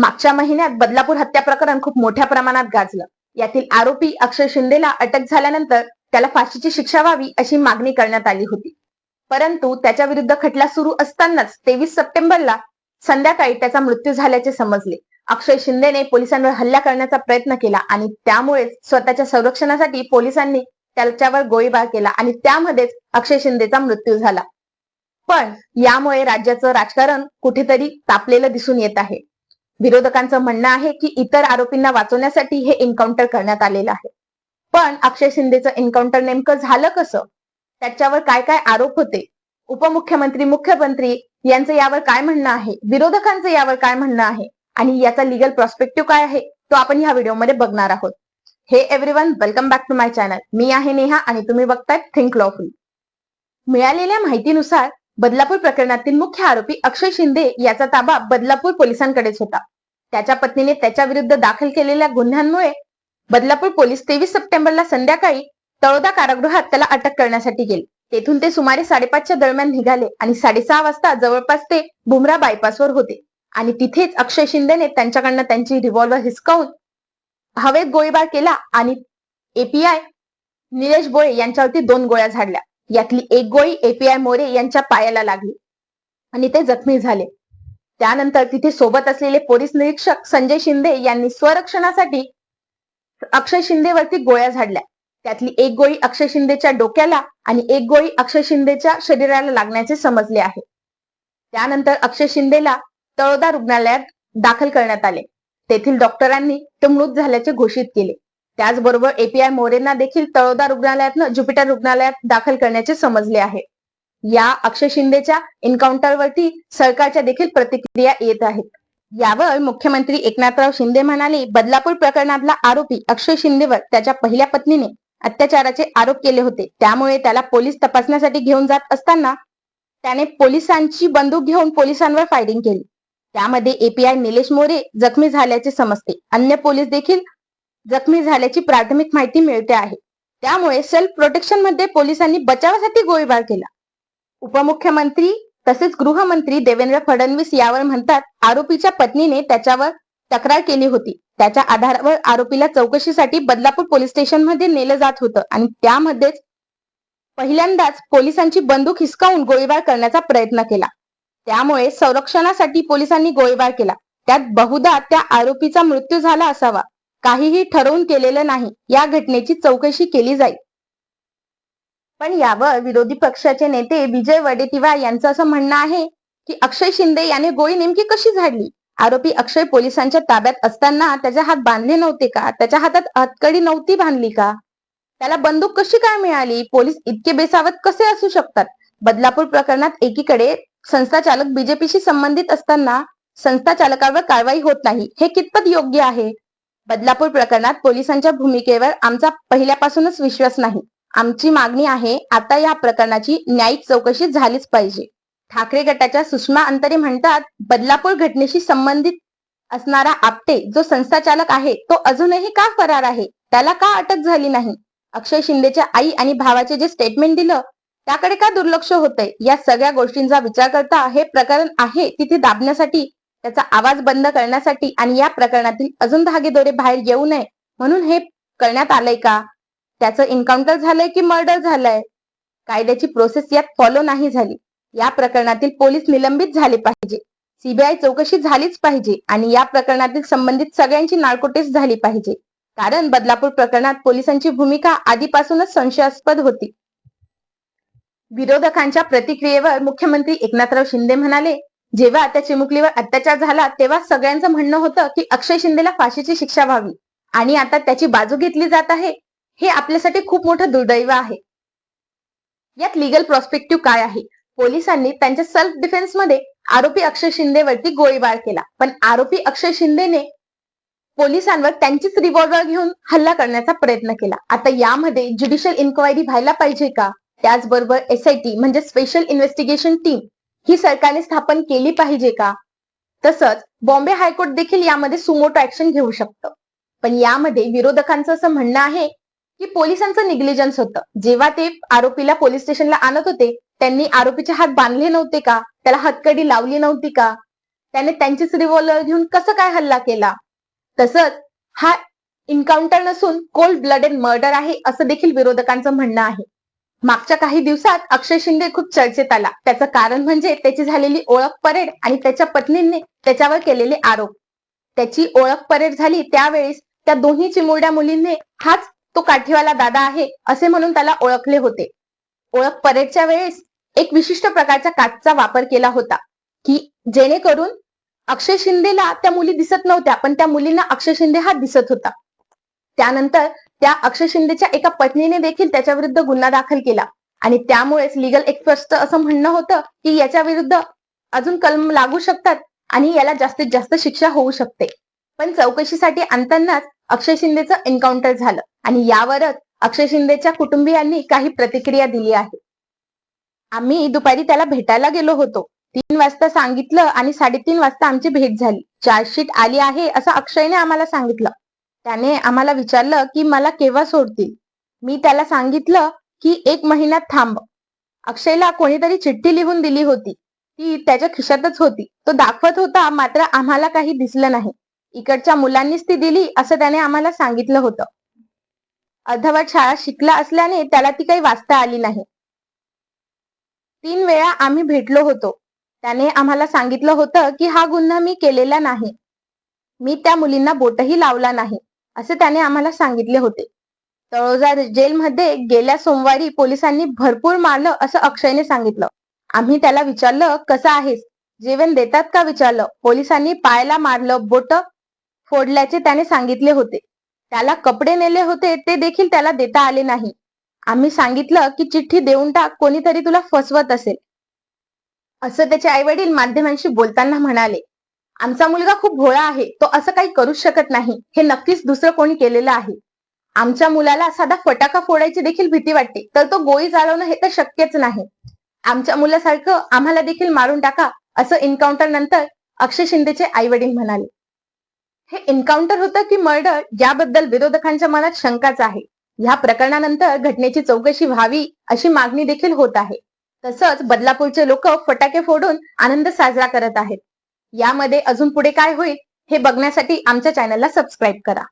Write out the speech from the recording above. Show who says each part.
Speaker 1: मागच्या महिन्यात बदलापूर हत्या प्रकरण खूप मोठ्या प्रमाणात गाजलं. यातील आरोपी अक्षय शिंदेला अटक झाल्यानंतर त्याला फाशीची शिक्षा व्हावी अशी मागणी करण्यात आली होती. परंतु त्याच्या विरुद्ध खटला सुरू असतानाच तेवीस सप्टेंबरला संध्याकाळी त्याचा मृत्यू झाल्याचे समजले. अक्षय शिंदेने पोलिसांवर हल्ला करण्याचा प्रयत्न केला आणि त्यामुळेच स्वतःच्या संरक्षणासाठी पोलिसांनी त्याच्यावर गोळीबार केला आणि त्यामध्येच अक्षय शिंदेचा मृत्यू झाला. पण यामुळे राज्याचं राजकारण कुठेतरी तापलेलं दिसून येत आहे. विरोधकांचं म्हणणं आहे की इतर आरोपींना वाचवण्यासाठी हे एन्काउंटर करण्यात आलेलं आहे. पण अक्षय शिंदेचं एन्काउंटर नेमकं झालं कसं? त्याच्यावर काय काय आरोप होते? उपमुख्यमंत्री मुख्यमंत्री यांचं यावर काय म्हणणं आहे? विरोधकांचं यावर काय म्हणणं आहे? आणि याचा लिगल प्रॉस्पेक्टिव्ह काय आहे? तो आपण ह्या व्हिडिओमध्ये बघणार आहोत. हे everyone welcome back to my channel मी आहे नेहा आणि तुम्ही बघताय थिंक लॉफुल मिळालेल्या माहितीनुसार बदलापूर प्रकरणातील मुख्य आरोपी अक्षय शिंदे याचा ताबा बदलापूर पोलिसांकडेच होता. त्याच्या पत्नीने त्याच्या विरुद्ध दाखल केलेल्या गुन्ह्यांमुळे बदलापूर पोलीस तेवीस सप्टेंबरला संध्याकाळी तळोदा कारागृहात त्याला अटक करण्यासाठी गेले. तेथून ते सुमारे साडेपाचच्या दरम्यान निघाले आणि साडेसहा वाजता जवळपास ते बुमरा बायपासवर होते. आणि तिथेच अक्षय शिंदेने त्यांच्याकडनं त्यांची रिव्हॉल्वर हिसकावून हवेत गोळीबार केला आणि एपीआय निलेश बोळे यांच्यावरती दोन गोळ्या झाडल्या. यातली एक गोळी एपीआय मोरे यांच्या पायाला लागली. आणि ते जखमी झाले. त्यानंतर तिथे सोबत असलेले पोलीस निरीक्षक संजय शिंदे यांनी स्वरक्षणासाठी अक्षय शिंदेवरती गोळ्या झाडल्या. त्यातली एक गोळी अक्षय शिंदेच्या डोक्याला आणि एक गोळी अक्षय शिंदेच्या शरीराला लागण्याचे समजले आहे. त्यानंतर अक्षय शिंदेला तळोदा रुग्णालयात दाखल करण्यात आले. तेथील डॉक्टरांनी तो मृत झाल्याचे घोषित केले. त्याचबरोबर एपीआय मोरेंना देखील तळोदा रुग्णालयातनं ज्युपिटर रुग्णालयात दाखल करण्याचे समजले आहे. या अक्षय शिंदेच्या एन्काउंटरवरती सरकारच्या देखील प्रतिक्रिया येत आहेत. यावर मुख्यमंत्री एकनाथराव शिंदे म्हणाले बदलापूर प्रकरणातला आरोपी अक्षय शिंदेवर त्याच्या पहिल्या पत्नीने अत्याचाराचे आरोप केले होते. त्यामुळे त्याला पोलीस तपासण्यासाठी घेऊन जात असताना त्याने पोलिसांची बंदूक घेऊन पोलिसांवर फायरिंग केली. त्यामध्ये एपीआय निलेश मोरे जखमी झाल्याचे समजते. अन्य पोलीस देखील जखमी झाल्याची प्राथमिक माहिती मिळते आहे. त्यामुळे सेल्फ प्रोटेक्शनमध्ये पोलिसांनी बचावासाठी गोळीबार केला. उपमुख्यमंत्री तसेच गृहमंत्री देवेंद्र फडणवीस यावर म्हणतात आरोपीच्या पत्नीने त्याच्यावर तक्रार केली होती. त्याच्या आधारावर आरोपीला चौकशीसाठी बदलापूर पोलीस स्टेशनमध्ये नेलं जात होतं आणि त्यामध्येच पहिल्यांदाच पोलिसांची बंदूक हिसकावून गोळीबार करण्याचा प्रयत्न केला. त्यामुळे संरक्षणासाठी पोलिसांनी गोळीबार केला. त्यात बहुधा त्या आरोपीचा मृत्यू झाला असावा. काहीही ठरवून केलेलं नाही. या घटनेची चौकशी केली जाईल. पण यावर विरोधी पक्षाचे नेते विजय वडेट्टीवार यांचं असं म्हणणं आहे की अक्षय शिंदे याने गोळी नेमकी कशी झाडली? आरोपी अक्षय पोलिसांच्या ताब्यात असताना त्याचे हात बांधले नव्हते का? त्याच्या हातात हतकडी नव्हती बांधली का? त्याला बंदूक कशी काय मिळाली? पोलीस इतके बेसावत कसे असू शकतात? बदलापूर प्रकरणात एकीकडे संस्था चालक बीजेपीशी संबंधित असताना संस्था चालकावर कारवाई होत नाही. हे कितपत योग्य आहे? बदलापूर प्रकरणात पोलिसांच्या भूमिकेवर आमचा पहिल्यापासूनच विश्वास नाही. आमची मागणी आहे आता या प्रकरणाची न्यायिक चौकशी झालीच पाहिजे. ठाकरे गटाच्या सुषमा अंतरे म्हणतात बदलापूर घटनेशी संबंधित असणारा आपटे जो संस्थाचालक आहे तो अजूनही का फरार आहे? त्याला का अटक झाली नाही? अक्षय शिंदेच्या आई आणि भावाचे जे स्टेटमेंट दिलं त्याकडे का दुर्लक्ष होतंय? या सगळ्या गोष्टींचा विचार करता हे प्रकरण आहे तिथे दाबण्यासाठी त्याचा आवाज बंद करण्यासाठी आणि या प्रकरणातील अजून धागेदोरे बाहेर येऊ नये म्हणून हे करण्यात आलंय का? त्याचं एन्काउंटर झालंय की मर्डर झालंय? कायद्याची प्रोसेस यात फॉलो नाही झाली. या प्रकरणातील पोलीस निलंबित झाले पाहिजे. सीबीआय चौकशी झालीच पाहिजे आणि या प्रकरणातील संबंधित सगळ्यांची नाळकोटेस झाली पाहिजे. कारण बदलापूर प्रकरणात पोलिसांची भूमिका आधीपासूनच संशयास्पद होती. विरोधकांच्या प्रतिक्रियेवर मुख्यमंत्री एकनाथराव शिंदे म्हणाले जेव्हा त्या चिमुकलीवर अत्याचार झाला तेव्हा सगळ्यांचं म्हणणं होतं की अक्षय शिंदेला फाशीची शिक्षा व्हावी. आणि आता त्याची बाजू घेतली जात आहे हे आपल्यासाठी खूप मोठं दुर्दैव आहे. यात लिगल प्रॉस्पेक्टिव्ह काय आहे? पोलिसांनी त्यांच्या सेल्फ डिफेन्समध्ये आरोपी अक्षय शिंदेवरती गोळीबार केला. पण आरोपी अक्षय शिंदेने पोलिसांवर त्यांचीच रिव्हॉल्वर घेऊन हल्ला करण्याचा प्रयत्न केला. आता यामध्ये ज्युडिशियल इन्क्वायरी व्हायला पाहिजे का? त्याचबरोबर एसआयटी म्हणजे स्पेशल इन्व्हेस्टिगेशन टीम ही सरकारने स्थापन केली पाहिजे का? तसंच बॉम्बे हायकोर्ट देखील यामध्ये सुमोटो ऍक्शन घेऊ शकतं. पण यामध्ये विरोधकांचं असं म्हणणं आहे की पोलिसांचं निग्लिजन्स होतं. जेव्हा ते आरोपीला पोलीस स्टेशनला आणत होते त्यांनी आरोपीचे हात बांधले नव्हते का? त्याला हातकडी लावली नव्हती का? त्याने त्यांचीच रिव्हॉल्वर घेऊन कसं काय हल्ला केला? तसंच हा इन्काउंटर नसून कोल्ड ब्लडेड मर्डर आहे असं देखील विरोधकांचं म्हणणं आहे. मागच्या काही दिवसात अक्षय शिंदे खूप चर्चेत आला. त्याचं कारण म्हणजे त्याची झालेली ओळख परेड आणि त्याच्या पत्नींनी त्याच्यावर केलेले आरोप. त्याची ओळख परेड झाली त्यावेळेस त्या दोन्ही चिमुरड्या मुलींनी हाच तो काठीवाला दादा आहे असे म्हणून त्याला ओळखले होते. ओळख परेडच्या वेळेस एक विशिष्ट प्रकारच्या काचचा वापर केला होता की जेणेकरून अक्षय शिंदेला त्या मुली दिसत नव्हत्या पण त्या मुलींना अक्षय शिंदे हा दिसत होता. त्यानंतर त्या अक्षय शिंदेच्या एका पत्नीने देखील त्याच्या विरुद्ध गुन्हा दाखल केला. आणि त्यामुळेच लिगल एक्सपर्टचं असं म्हणणं होतं की याच्या विरुद्ध अजून कलम लागू शकतात आणि याला जास्तीत जास्त शिक्षा होऊ शकते. पण चौकशीसाठी आणतानाच अक्षय शिंदेचं एन्काउंटर झालं आणि यावरच अक्षय शिंदेच्या कुटुंबियांनी काही प्रतिक्रिया दिली आहे. आम्ही दुपारी त्याला भेटायला गेलो होतो. तीन वाजता सांगितलं आणि साडेतीन वाजता आमची भेट झाली. चार्जशीट आली आहे असं अक्षयने आम्हाला सांगितलं. त्याने आम्हाला विचारलं की मला केव्हा सोडतील? मी त्याला सांगितलं की एक महिन्यात थांब. अक्षयला कोणीतरी चिठ्ठी लिहून दिली होती. ती त्याच्या खिशातच होती. तो दाखवत होता मात्र आम्हाला काही दिसलं नाही. इकडच्या मुलांनीच ती दिली असं त्याने आम्हाला सांगितलं होतं. अर्धवट शाळा शिकला असल्याने त्याला ती काही वाचता आली नाही. तीन वेळा आम्ही भेटलो होतो. त्याने आम्हाला सांगितलं होतं की हा गुन्हा मी केलेला नाही. मी त्या मुलींना बोटही लावला नाही. असे त्याने आम्हाला सांगितले होते. तळोजा जेलमध्ये गेल्या सोमवारी पोलिसांनी भरपूर मारलं असं अक्षयने सांगितलं. आम्ही त्याला विचारलं कसं आहेस? जेवण देतात का? विचारलं. पोलिसांनी पायाला मारलं बोट फोडल्याचे त्याने सांगितले होते. त्याला कपडे नेले होते ते देखील त्याला देता आले नाही. आम्ही सांगितलं की चिठ्ठी देऊन टाक कोणीतरी तुला फसवत असेल. असं त्याचे आई वडील माध्यमांशी बोलताना म्हणाले. आमचा मुलगा खूप भोळा आहे तो असं काही करूच शकत नाही. हे नक्कीच दुसरं कोणी केलेलं आहे. आमच्या मुलाला साधा फटाका फोडायची देखील भीती वाटते तर तो गोळी चालवणं हे तर शक्यच नाही. आमच्या मुलासारखं आम्हाला देखील मारून टाका असं एन्काउंटर नंतर अक्षय शिंदेचे आई वडील म्हणाले. हे एन्काउंटर होतं की मर्डर याबद्दल विरोधकांच्या मनात शंकाच आहे. या प्रकरणानंतर घटनेची चौकशी व्हावी अशी मागणी देखील होत आहे. तसंच बदलापूरचे लोक फटाके फोडून आनंद साजरा करत आहेत. यामध्ये अजून पुढे काय होईल हे बघण्यासाठी आमच्या चॅनलला सबस्क्राईब करा.